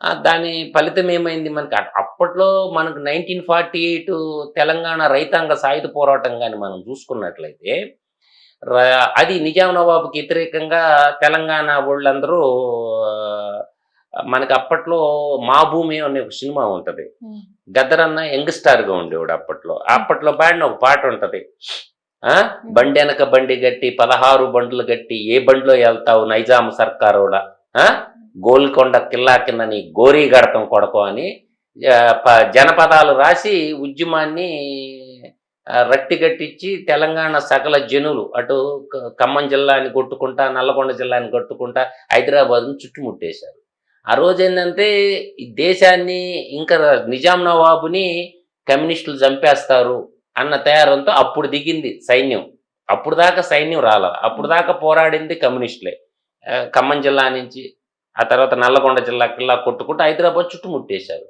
దాని ఫలితం ఏమైంది? మనకి అప్పట్లో మనకు నైన్టీన్ ఫార్టీ ఎయిట్ తెలంగాణ రైతాంగ సాయుధ పోరాటం కానీ మనం చూసుకున్నట్లయితే అది నిజాం నవాబుకి వ్యతిరేకంగా తెలంగాణ వాళ్ళందరూ మనకి అప్పట్లో మా భూమి అనే ఒక సినిమా ఉంటది. గద్దరన్న యంగ్స్టార్గా ఉండేవాడు అప్పట్లో. అప్పట్లో పాడిన ఒక పాట ఉంటది. ఆ? బండి వెనక బండి గట్టి పదహారు బండ్లు గట్టి ఏ బండిలో వెళ్తావు నైజాం సర్కారోడా? ఆ? గోల్కొండ కిల్లా కింద నీ గోరీ గడతం కొడకో అని ప- జనపదాలు రాసి ఉద్యమాన్ని రట్టిగట్టించి తెలంగాణ సకల జనులు అటు ఖమ్మం జిల్లాని కొట్టుకుంటా నల్లగొండ జిల్లాని కొట్టుకుంటా హైదరాబాద్ను చుట్టుముట్టేశారు. ఆ రోజు ఏంటంటే ఈ దేశాన్ని ఇంకా నిజాం నవాబుని కమ్యూనిస్టులు చంపేస్తారు అన్న తయారంతో అప్పుడు దిగింది సైన్యం. అప్పుడు దాకా సైన్యం రాల. అప్పుడు దాకా పోరాడింది కమ్యూనిస్టులే. ఖమ్మం జిల్లా నుంచి ఆ తర్వాత నల్లగొండ జిల్లా కిల్లా కొట్టుకుంటూ హైదరాబాద్ చుట్టుముట్టేశారు.